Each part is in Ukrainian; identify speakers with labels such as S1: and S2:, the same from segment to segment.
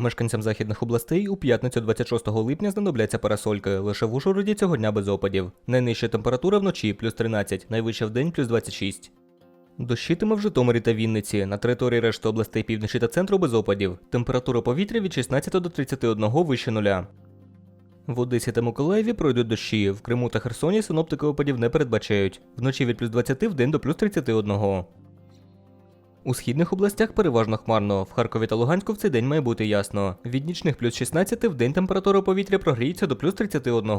S1: Мешканцям західних областей у п'ятницю 26 липня знадобляться парасольки. Лише в Ужгороді цього дня без опадів. Найнижча температура вночі плюс 13, найвища в день плюс 26. Дощитиме в Житомирі та Вінниці. На території решти областей півночі та центру без опадів. Температура повітря від 16 до 31 вище нуля. В Одесі та Миколаєві пройдуть дощі. В Криму та Херсоні синоптики опадів не передбачають. Вночі від плюс 20 в день до плюс 31. У східних областях переважно хмарно. В Харкові та Луганську в цей день має бути ясно. Від нічних плюс 16 в день температура повітря прогріється до плюс 31.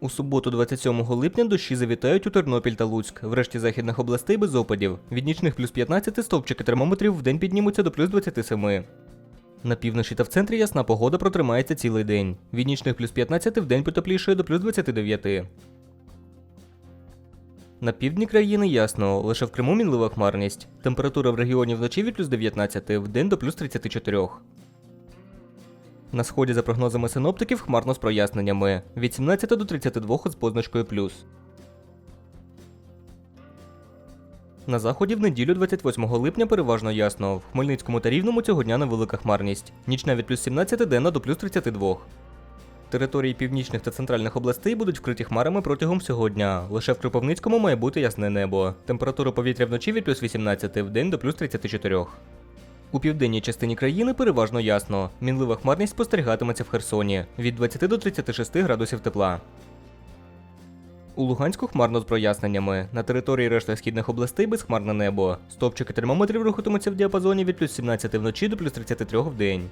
S1: У суботу, 27 липня, дощі завітають у Тернопіль та Луцьк. Врешті західних областей без опадів. Від нічних плюс 15 стовпчики термометрів в день піднімуться до плюс 27. На півночі та в центрі ясна погода протримається цілий день. Від нічних плюс 15 в день потеплішає до плюс 29. На півдні країни ясно, лише в Криму мінлива хмарність. Температура в регіоні вночі від плюс 19, в день до плюс 34. На сході, за прогнозами синоптиків, хмарно з проясненнями від 17 до 32 з позначкою плюс. На заході в неділю 28 липня переважно ясно. В Хмельницькому та Рівному цього дня невелика хмарність. Нічна від плюс 17 денна до плюс 32. Території північних та центральних областей будуть вкриті хмарами протягом всього дня. Лише в Кропивницькому має бути ясне небо. Температура повітря вночі від плюс 18, в день до плюс 34. У південній частині країни переважно ясно. Мінлива хмарність спостерігатиметься в Херсоні від 20 до 36 градусів тепла. У Луганську хмарно з проясненнями. На території решти східних областей безхмарне небо. Стопчики термометрів рухатимуться в діапазоні від плюс 17 вночі до плюс 33 в день.